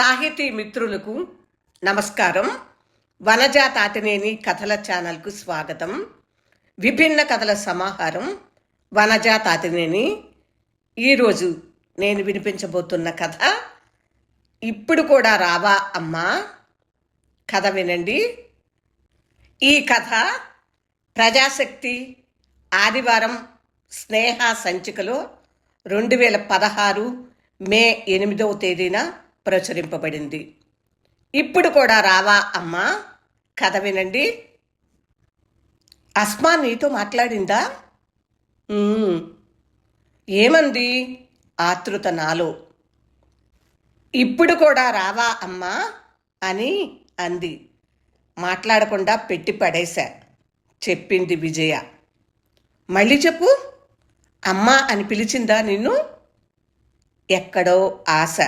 సాహితీ మిత్రులకు నమస్కారం. వనజా తాతినేని కథల ఛానల్కు స్వాగతం. విభిన్న కథల సమాహారం. వనజా తాతినేని ఈరోజు నేను వినిపించబోతున్న కథ ఇప్పుడు కూడా రావా అమ్మా? కథ వినండి. ఈ కథ ప్రజాశక్తి ఆదివారం స్నేహ సంచికలో రెండు వేల పదహారు మే ఎనిమిదవ తేదీన ప్రచురింపబడింది. ఇప్పుడు కూడా రావా అమ్మా? కథ వినండి. అస్మా నీతో మాట్లాడిందా? ఏమంది? ఆతృత నాలో. ఇప్పుడు కూడా రావా అమ్మా? అని అంది. మాట్లాడకుండా పెట్టి పడేశా. చెప్పింది విజయ. మళ్ళీ చెప్పు. అమ్మా అని పిలిచిందా నిన్ను? ఎక్కడో ఆశ.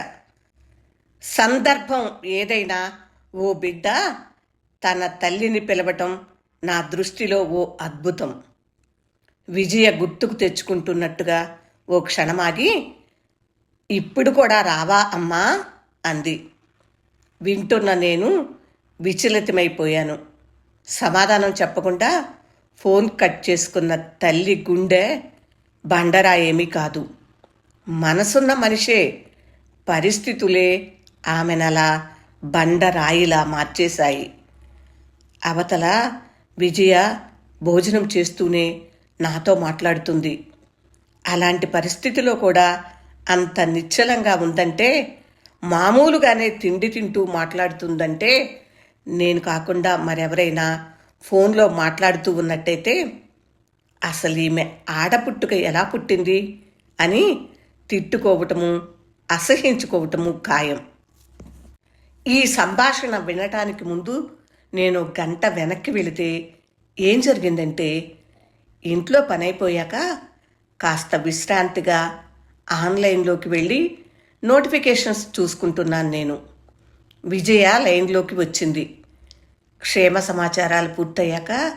సందర్భం ఏదైనా ఓ బిడ్డ తన తల్లిని పిలవటం నా దృష్టిలో ఓ అద్భుతం. విజయ గుర్తుకు తెచ్చుకుంటున్నట్టుగా ఓ క్షణమాగి ఇప్పుడు కూడా రావా అమ్మా అంది. వింటున్న నేను విచలితమైపోయాను. సమాధానం చెప్పకుండా ఫోన్ కట్ చేసుకున్న తల్లి గుండె బండరా ఏమీ కాదు. మనసున్న మనిషే పరిస్థితులే ఆమెనలా బండరాయిలా మార్చేశాయి. అవతల విజయ భోజనం చేస్తూనే నాతో మాట్లాడుతుంది. అలాంటి పరిస్థితిలో కూడా అంత నిశ్చలంగా ఉందంటే మామూలుగానే తిండి తింటూ మాట్లాడుతుందంటే నేను కాకుండా మరెవరైనా ఫోన్లో మాట్లాడుతూ ఉన్నట్టయితే అసలు ఈమె ఆడపుట్టుక ఎలా పుట్టింది అని తిట్టుకోవటము అసహించుకోవటము ఖాయం. ఈ సంభాషణ వినటానికి ముందు నేను గంట వెనక్కి వెళితే ఏం జరిగిందంటే ఇంట్లో పని అయిపోయాక కాస్త విశ్రాంతిగా ఆన్లైన్లోకి వెళ్ళి నోటిఫికేషన్స్ చూసుకుంటున్నాను నేను. విజయ లైన్లోకి వచ్చింది. క్షేమ సమాచారాలు పూర్తయ్యాక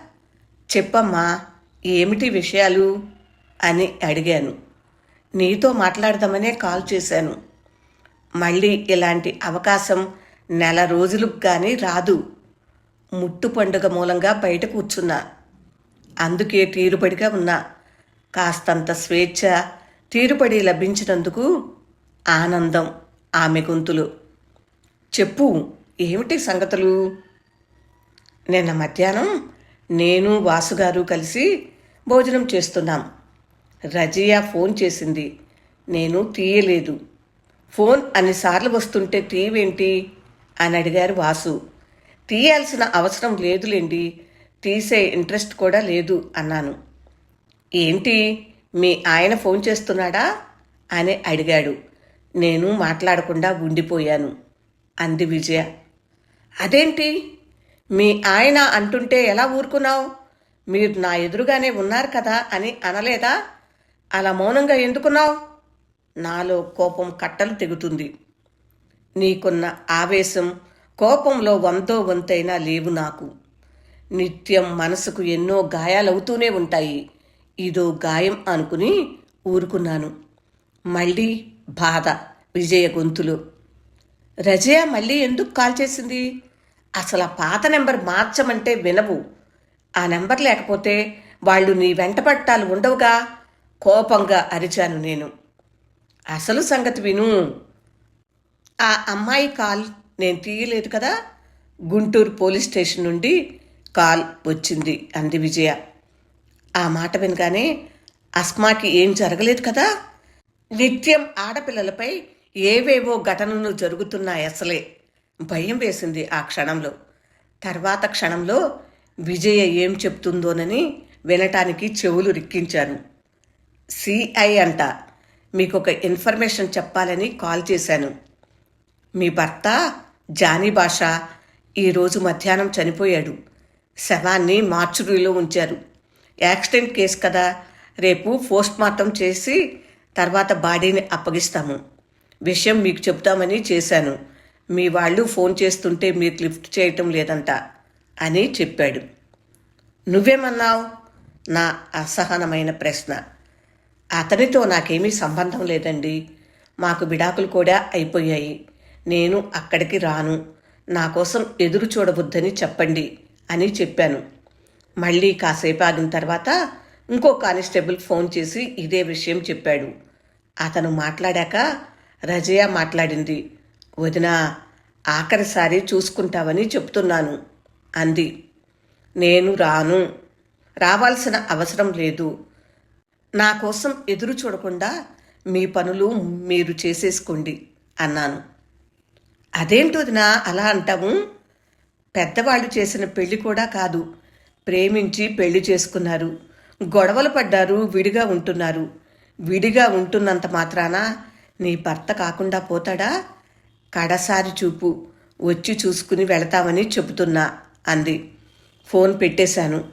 చెప్పమ్మా ఏమిటి విషయాలు? అని అడిగాను. నీతో మాట్లాడదామనే కాల్ చేశాను. మళ్ళీ ఇలాంటి అవకాశం నెల రోజులకు కానీ రాదు. ముట్టు పండుగ మూలంగా బయట కూర్చున్నా. అందుకే తీరుబడిగా ఉన్నా. కాస్తంత స్వేచ్ఛ తీరుబడి లభించినందుకు ఆనందం ఆమె గొంతులు. చెప్పు ఏమిటి సంగతులు? నిన్న మధ్యాహ్నం నేను వాసుగారు కలిసి భోజనం చేస్తున్నాం. రజియా ఫోన్ చేసింది. నేను తీయలేదు. ఫోన్ అన్నిసార్లు వస్తుంటే తీవేంటి? అని అడిగారు వాసు. తీయాల్సిన అవసరం లేదులేండి తీసే ఇంట్రెస్ట్ కూడా లేదు అన్నాను. ఏంటి మీ ఆయన ఫోన్ చేస్తున్నాడా? అని అడిగాడు. నేను మాట్లాడకుండా ఉండిపోయాను అంది విజయ. అదేంటి మీ ఆయన అంటుంటే ఎలా ఊరుకున్నావు? మీరు నా ఎదురుగానే ఉన్నారు కదా అని అనలేదా? అలా మౌనంగా ఎందుకున్నావు? నాలో కోపం కట్టలు తెగుతుంది. నీకున్న ఆవేశం కోపంలో వంతో వంతైనా లేవు నాకు. నిత్యం మనసుకు ఎన్నో గాయాలవుతూనే ఉంటాయి. ఇదో గాయం అనుకుని ఊరుకున్నాను. మళ్ళీ బాధ విజయ గొంతులు. రజయ మళ్ళీ ఎందుకు కాల్ చేసింది? అసలు ఆ పాత నెంబర్ మార్చమంటే వినవు. ఆ నెంబర్ లేకపోతే వాళ్ళు నీ వెంట పట్టాలు ఉండవుగా. కోపంగా అరిచాను నేను. అసలు సంగతి విను. ఆ అమ్మాయి కాల్ నేను తీయలేదు కదా గుంటూరు పోలీస్ స్టేషన్ నుండి కాల్ వచ్చింది అంది విజయ. ఆ మాట వినగానే అస్మాకి ఏం జరగలేదు కదా? నిత్యం ఆడపిల్లలపై ఏవేవో ఘటనలు జరుగుతున్నాయి అసలే భయం వేసింది ఆ క్షణంలో. తర్వాత క్షణంలో విజయ ఏం చెప్తుందోనని వినటానికి చెవులు రిక్కించాను. సిఐ అంట మీకు ఒక ఇన్ఫర్మేషన్ చెప్పాలని కాల్ చేశాను. మీ భర్త జానీ భాష ఈరోజు మధ్యాహ్నం చనిపోయాడు. శవాన్ని మార్చురీలో ఉంచారు. యాక్సిడెంట్ కేసు కదా. రేపు పోస్ట్ మార్టం చేసి తర్వాత బాడీని అప్పగిస్తాము. విషయం మీకు చెప్తామని చేశాను. మీ వాళ్ళు ఫోన్ చేస్తుంటే మీరు లిఫ్ట్ చేయటం లేదంట అని చెప్పాడు. నువ్వేమన్నావు? నా అసహనమైన ప్రశ్న. అతనితో నాకేమీ సంబంధం లేదండి. మాకు విడాకులు కూడా అయిపోయాయి. నేను అక్కడికి రాను. నా కోసం ఎదురు చూడవద్దని చెప్పండి అని చెప్పాను. మళ్ళీ కాసేపు ఆగిన తర్వాత ఇంకో కానిస్టేబుల్ ఫోన్ చేసి ఇదే విషయం చెప్పాడు. అతను మాట్లాడాక రజయ మాట్లాడింది. వదిన ఆఖరిసారి చూసుకుంటావని చెప్తున్నాను అంది. నేను రాను. రావాల్సిన అవసరం లేదు. నా కోసం ఎదురు చూడకుండా మీ పనులు మీరు చేసేసుకోండి అన్నాను. అదేంటి నా అలా అంటాము. పెద్దవాళ్ళు చేసిన పెళ్ళి కూడా కాదు. ప్రేమించి పెళ్ళి చేసుకున్నారు. గొడవలు పడ్డారు విడిగా ఉంటున్నారు. విడిగా ఉంటున్నంత మాత్రాన నీ భర్త కాకుండా పోతాడా? కడసారి చూపు. వచ్చి చూసుకుని వెళతామని చెబుతున్నా అంది. ఫోన్ పెట్టేశాను.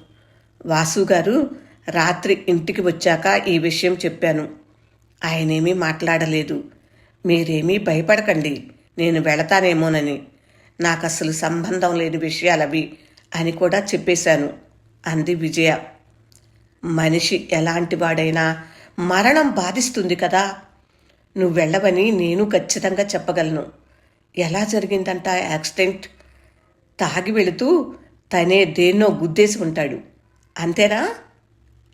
వాసు గారు రాత్రి ఇంటికి వచ్చాక ఈ విషయం చెప్పాను. ఆయనేమీ మాట్లాడలేదు. మీరేమీ భయపడకండి. నేను వెళతానేమోనని. నాకు అసలు సంబంధం లేని విషయాలవి అని కూడా చెప్పేశాను అంది విజయ. మనిషి ఎలాంటి వాడైనా మరణం బాధిస్తుంది కదా. నువ్వు వెళ్ళవని నేను ఖచ్చితంగా చెప్పగలను. ఎలా జరిగిందంట యాక్సిడెంట్? తాగి వెళుతూ తనే దేన్నో గుద్దేసి ఉంటాడు. అంతేనా?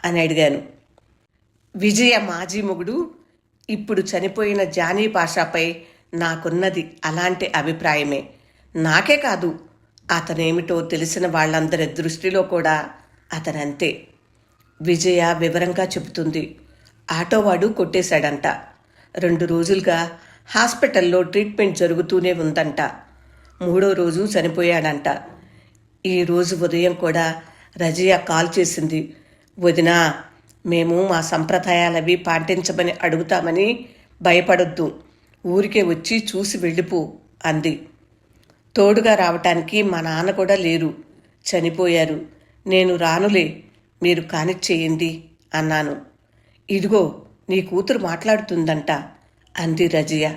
అని అడిగాను. విజయ మాజీ మొగుడు ఇప్పుడు చనిపోయిన జానీ పాషాపై నాకున్నది అలాంటి అభిప్రాయమే. నాకే కాదు అతనేమిటో తెలిసిన వాళ్ళందరి దృష్టిలో కూడా అతనంతే. విజయ వివరంగా చెబుతుంది. ఆటోవాడు కొట్టేశాడంట. రెండు రోజులుగా హాస్పిటల్లో ట్రీట్మెంట్ జరుగుతూనే ఉందంట. మూడో రోజు చనిపోయాడంట. ఈ రోజు ఉదయం కూడా రజియా కాల్ చేసింది. వదినా మేము మా సంప్రదాయాలవి పాటించమని అడుగుతామని భయపడొద్దు. ఊరికే వచ్చి చూసి వెళ్ళిపో అంది. తోడుగా రావటానికి మా నాన్న కూడా లేరు. చనిపోయారు. నేను రానులే మీరు కానిచ్చేయండి అన్నాను. ఇదిగో నీ కూతురు మాట్లాడుతుందంట అంది రజియా.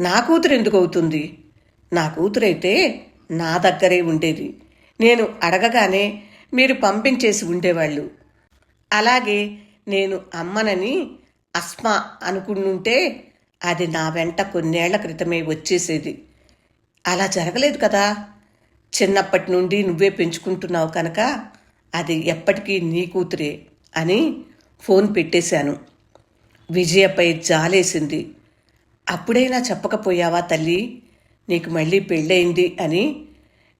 నా కూతురు ఎందుకు అవుతుంది? నా కూతురైతే నా దగ్గరే ఉండేది. నేను అడగగానే మీరు పంపించేసి ఉండేవాళ్ళు. అలాగే నేను అమ్మనని అస్మా అనుకుంటుంటే అది నా వెంట కొన్నేళ్ళ క్రితమే వచ్చేసేది. అలా జరగలేదు కదా. చిన్నప్పటి నుండి నువ్వే పెంచుకుంటున్నావు కనుక అది ఎప్పటికీ నీ కూతురే అని ఫోన్ పెట్టేశాను. విజయపై జాలేసింది. అప్పుడైనా చెప్పకపోయావా తల్లి? నీకు మళ్ళీ పెళ్ళయింది అని.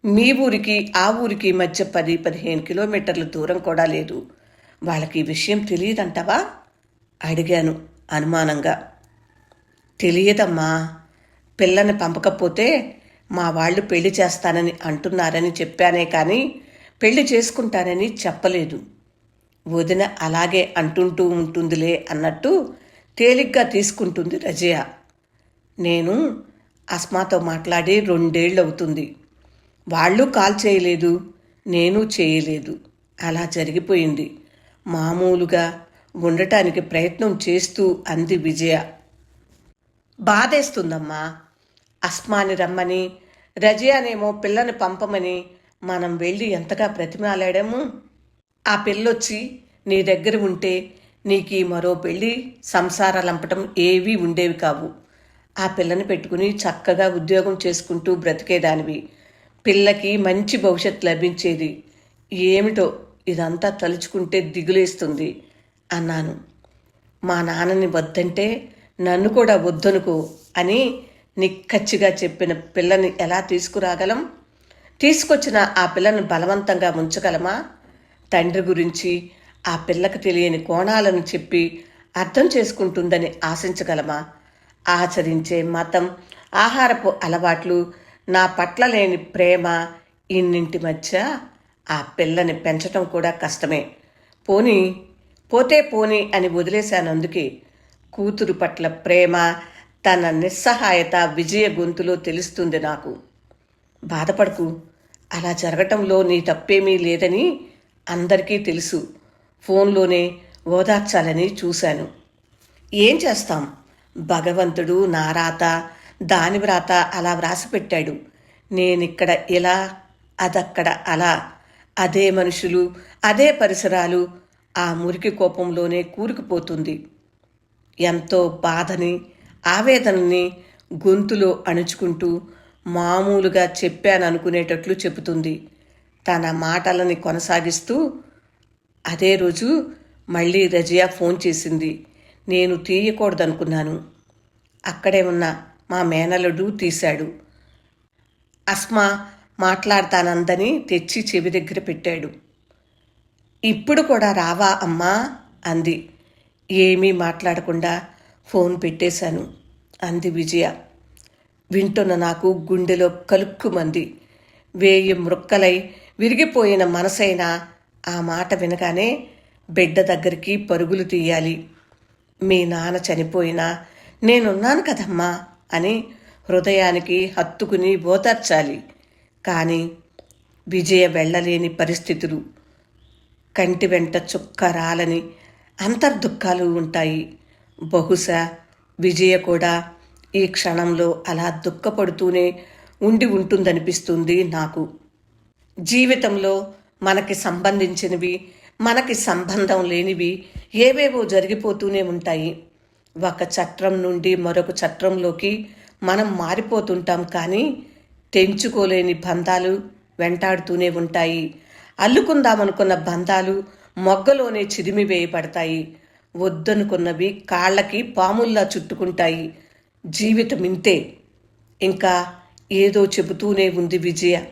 మీ ఊరికి ఆ ఊరికి మధ్య పది పదిహేను కిలోమీటర్ల దూరం కూడా లేదు. వాళ్ళకి ఈ విషయం తెలియదంటావా? అడిగాను అనుమానంగా. తెలియదమ్మా. పిల్లని పంపకపోతే మా వాళ్ళు పెళ్ళి చేస్తానని అంటున్నారని చెప్పానే కానీ పెళ్ళి చేసుకుంటానని చెప్పలేదు. వదిన అలాగే అంటుంటూ ఉంటుందిలే అన్నట్టు తేలిగ్గా తీసుకుంటుంది రజయ. నేను అస్మాతో మాట్లాడి రెండేళ్ళు అవుతుంది వాళ్ళు కాల్ చేయలేదు నేను చేయలేదు. అలా జరిగిపోయింది. మామూలుగా ఉండటానికి ప్రయత్నం చేస్తూ అంది విజయ. బాధేస్తుందమ్మా. అస్మాని రమ్మని రజియానేమో పిల్లని పంపమని మనం వెళ్ళి ఎంతగా ప్రతిమాలాడాము ఆ పిల్లొచ్చి నీ దగ్గర ఉంటే నీకు ఈ మరో పెళ్ళి సంసారాలంపటం ఏవీ ఉండేవి కావు. ఆ పిల్లని పెట్టుకుని చక్కగా ఉద్యోగం చేసుకుంటూ బ్రతికేదానివి. పిల్లకి మంచి భవిష్యత్తు లభించేది. ఏమిటో ఇదంతా తలుచుకుంటే దిగులేస్తుంది అన్నాను. మా నాన్నని వద్దంటే నన్ను కూడా వద్దనుకు అని నిక్కచ్చిగా చెప్పిన పిల్లని ఎలా తీసుకురాగలం? తీసుకొచ్చిన ఆ పిల్లను బలవంతంగా ఉంచగలమా తండ్రి గురించి ఆ పిల్లకు తెలియని కోణాలను చెప్పి అర్థం చేసుకుంటుందని ఆశించగలమా? ఆచరించే మతం ఆహారపు అలవాట్లు నా పట్ల లేని ప్రేమ ఇన్నింటి మధ్య ఆ పిల్లని పెంచటం కూడా కష్టమే. పోనీ పోతే పోనీ అని వదిలేశాను అందుకే కూతురు పట్ల ప్రేమ తన నిస్సహాయత విజయ గొంతులో తెలుస్తుంది నాకు. బాధపడకు. అలా జరగటంలో నీ తప్పేమీ లేదని అందరికీ తెలుసు. ఫోన్లోనే ఓదార్చాలని చూశాను. ఏం చేస్తాం? భగవంతుడు నా రాత దాని వ్రాత అలా వ్రాసి పెట్టాడు. నేనిక్కడ ఇలా అదక్కడ అలా. అదే మనుషులు అదే పరిసరాలు. ఆ మురికి కోపంలోనే కూరుకుపోతుంది. ఎంతో బాధని ఆవేదనని గొంతులో అణుచుకుంటూ మామూలుగా చెప్పాననుకునేటట్లు చెబుతుంది. తన మాటలని కొనసాగిస్తూ అదే రోజు మళ్ళీ రజియా ఫోన్ చేసింది. నేను తీయకూడదనుకున్నాను. అక్కడే ఉన్న మా మేనలుడు తీశాడు. అస్మా మాట్లాడతానందని తెచ్చి చెవి దగ్గర పెట్టాడు. ఇప్పుడు కూడా రావా అమ్మా? అంది. ఏమీ మాట్లాడకుండా ఫోన్ పెట్టేశాను. అంది విజయ. వింటున్న నాకు గుండెలో కలుక్కుమంది. వేయి మృక్కలై విరిగిపోయిన మనసైనా ఆ మాట వినగానే బిడ్డ దగ్గరికి పరుగులు తీయాలి. మీ నాన్న చనిపోయినా నేనున్నాను కదమ్మా అని హృదయానికి హత్తుకుని ఓదార్చాలి. కానీ విజయ వెళ్ళలేని పరిస్థితులు. కంటి వెంట చుక్క రాలని అంతర్దుఃఖాలు ఉంటాయి. బహుశా విజయ కూడా ఈ క్షణంలో అలా దుఃఖపడుతూనే ఉండి ఉంటుందనిపిస్తుంది నాకు. జీవితంలో మనకి సంబంధించినవి మనకి సంబంధం లేనివి ఏవేవో జరిగిపోతూనే ఉంటాయి. ఒక చట్రం నుండి మరొక చట్రంలోకి మనం మారిపోతుంటాం కానీ తెంచుకోలేని బంధాలు వెంటాడుతూనే ఉంటాయి. అల్లుకుందామనుకున్న బంధాలు మొగ్గలోనే చిదిమి వేయబడతాయి. వద్దనుకున్నవి కాళ్ళకి పాముల్లా చుట్టుకుంటాయి. జీవితం ఇంతే. ఇంకా ఏదో చెబుతూనే ఉంది విజయ.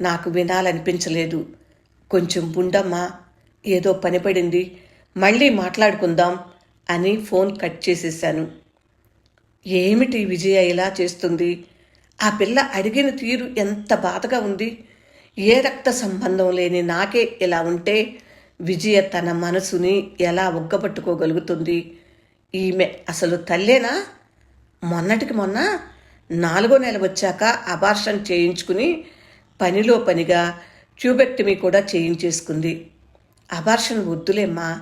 నాకు వినాలనిపించలేదు. కొంచెం ఉండమ్మా. ఏదో పనిపడింది. మళ్ళీ మాట్లాడుకుందాం అని ఫోన్ కట్ చేసేశాను. ఏమిటి విజయ ఇలా చేస్తుంది? ఆ పిల్ల అడిగిన తీరు ఎంత బాధగా ఉంది? ఏ రక్త సంబంధం లేని నాకే ఇలా ఉంటే విజయ తన మనసుని ఎలా ఉగ్గబట్టుకోగలుగుతుంది? ఈమె అసలు తల్లేనా? మొన్నటికి మొన్న నాలుగో నెల వచ్చాక అబార్షన్ చేయించుకుని పనిలో పనిగా ట్యూబెక్టమీ కూడా చేయించేసుకుంది. అబార్షన్ వద్దులేమ్మా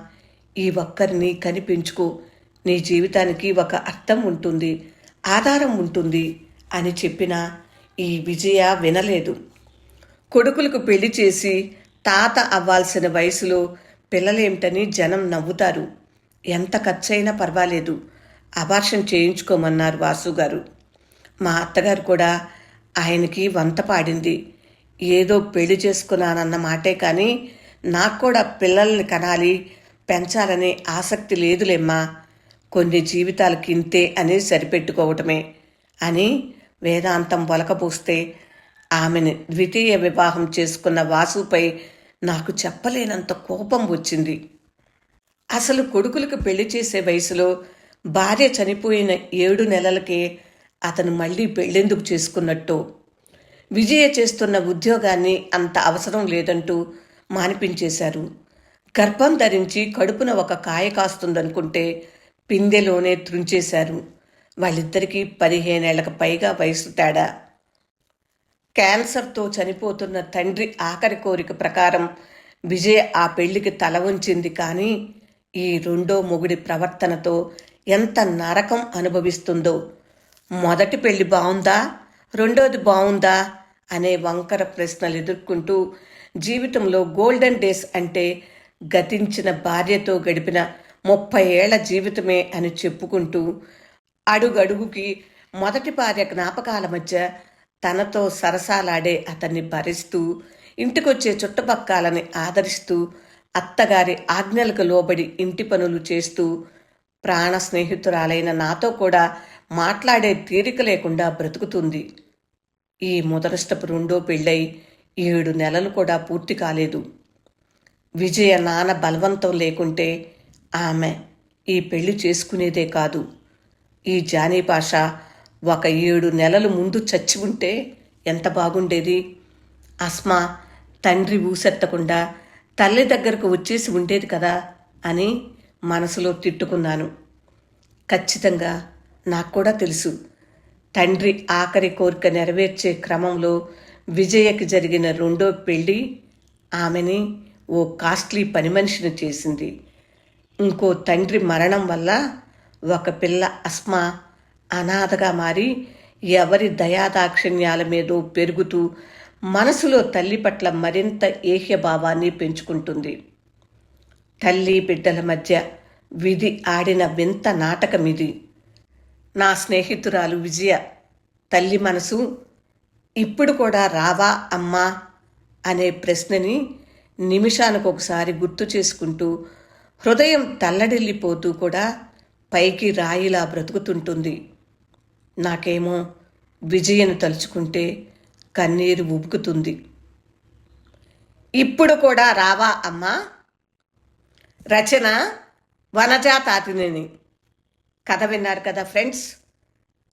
ఈ ఒక్కరిని కనిపించుకో. నీ జీవితానికి ఒక అర్థం ఉంటుంది ఆధారం ఉంటుంది అని చెప్పిన ఈ విజయ వినలేదు. కొడుకులకు పెళ్ళి చేసి తాత అవ్వాల్సిన వయసులో పిల్లలేమిటని జనం నవ్వుతారు. ఎంత ఖర్చైనా పర్వాలేదు. అబార్షన్ చేయించుకోమన్నారు వాసు గారు. మా అత్తగారు కూడా ఆయనకి వంత పాడింది. ఏదో పెళ్ళి చేసుకున్నానన్న మాటే కానీ నాకు కూడా పిల్లల్ని కనాలి పెంచాలనే ఆసక్తి లేదులేమ్మా. కొన్ని జీవితాలకి ఇంతే అని సరిపెట్టుకోవటమే అని వేదాంతం వలకపోస్తే ఆమెను ద్వితీయ వివాహం చేసుకున్న వాసుపై నాకు చెప్పలేనంత కోపం వచ్చింది. అసలు కొడుకులకు పెళ్ళి చేసే వయసులో భార్య చనిపోయిన ఏడు నెలలకే అతను మళ్ళీ పెళ్ళెందుకు చేసుకున్నట్టు విజయ చేస్తున్న ఉద్యోగాన్ని అంత అవసరం లేదంటూ మానిపించేశారు. గర్భం ధరించి కడుపున ఒక కాయ కాస్తుందనుకుంటే పిందెలోనే త్రుంచేశారు. వాళ్ళిద్దరికీ పదిహేనేళ్ళకు పైగా వయసు తేడా. క్యాన్సర్తో చనిపోతున్న తండ్రి ఆఖరి కోరిక ప్రకారం విజయ్ ఆ పెళ్ళికి తల ఉంచింది కానీ ఈ రెండో మొగుడి ప్రవర్తనతో ఎంత నరకం అనుభవిస్తుందో. మొదటి పెళ్ళి బాగుందా రెండోది బాగుందా అనే వంకర ప్రశ్నలు ఎదుర్కొంటూ జీవితంలో గోల్డెన్ డేస్ అంటే గతించిన భార్యతో గడిపిన ముప్పై ఏళ్ళ జీవితమే అని చెప్పుకుంటూ అడుగడుగుకి మొదటి భార్య జ్ఞాపకాల మధ్య తనతో సరసాలాడే అతన్ని భరిస్తూ ఇంటికొచ్చే చుట్టుపక్కలని ఆదరిస్తూ అత్తగారి ఆజ్ఞలకు లోబడి ఇంటి పనులు చేస్తూ ప్రాణ స్నేహితురాలైన నాతో కూడా మాట్లాడే తీరిక లేకుండా బ్రతుకుతుంది. ఈ మొదలష్టపు రెండో పెళ్ళై ఏడు నెలలు కూడా పూర్తి కాలేదు. విజయ నాన్న బలవంతం లేకుంటే ఆమె ఈ పెళ్ళి చేసుకునేదే కాదు. ఈ జానీ భాష ఒక ఏడు నెలలు ముందు చచ్చి ఉంటే ఎంత బాగుండేది? అస్మా తండ్రి ఊసెత్తకుండా తల్లి దగ్గరకు వచ్చేసి ఉండేది కదా అని మనసులో తిట్టుకున్నాను. ఖచ్చితంగా నాకు కూడా తెలుసు. తండ్రి ఆఖరి కోరిక నెరవేర్చే క్రమంలో విజయకి జరిగిన రెండో పెళ్ళి ఆమెని ఓ కాస్ట్లీ పని మనిషిని చేసింది. ఇంకో తండ్రి మరణం వల్ల ఒక పిల్ల అస్మా అనాథగా మారి ఎవరి దయాదాక్షిణ్యాల మీదో పెరుగుతూ మనసులో తల్లి పట్ల మరింత ఏహ్యభావాన్ని పెంచుకుంటుంది. తల్లి బిడ్డల మధ్య విధి ఆడిన వింత నాటకం ఇది. నా స్నేహితురాలు విజయ తల్లి మనసు ఇప్పుడు కూడా రావా అమ్మా అనే ప్రశ్నని నిమిషానికి ఒకసారి గుర్తు చేసుకుంటూ హృదయం తల్లడిల్లిపోతూ కూడా పైకి రాయిలా బ్రతుకుతుంటుంది. నాకేమో విజయను తలుచుకుంటే కన్నీరు ఉబుకుతుంది ఇప్పుడు కూడా రావా అమ్మా? రచన వనజా తాతినేని. కథ విన్నారు కదా ఫ్రెండ్స్?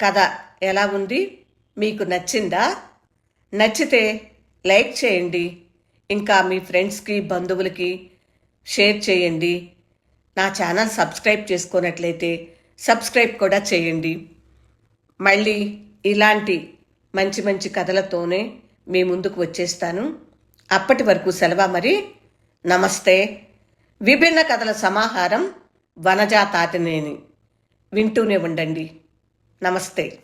కథ ఎలా ఉంది? మీకు నచ్చిందా? నచ్చితే లైక్ చేయండి. ఇంకా మీ ఫ్రెండ్స్కి బంధువులకి షేర్ చేయండి. నా ఛానల్ సబ్స్క్రైబ్ చేసుకున్నట్లయితే సబ్స్క్రైబ్ కూడా చేయండి. మళ్ళీ ఇలాంటి మంచి మంచి కథలతోనే మీ ముందుకు వచ్చేస్తాను. అప్పటి వరకు సెలవా మరి? నమస్తే. విభిన్న కథల సమాహారం వనజాతాటినేని వింటూనే ఉండండి. నమస్తే.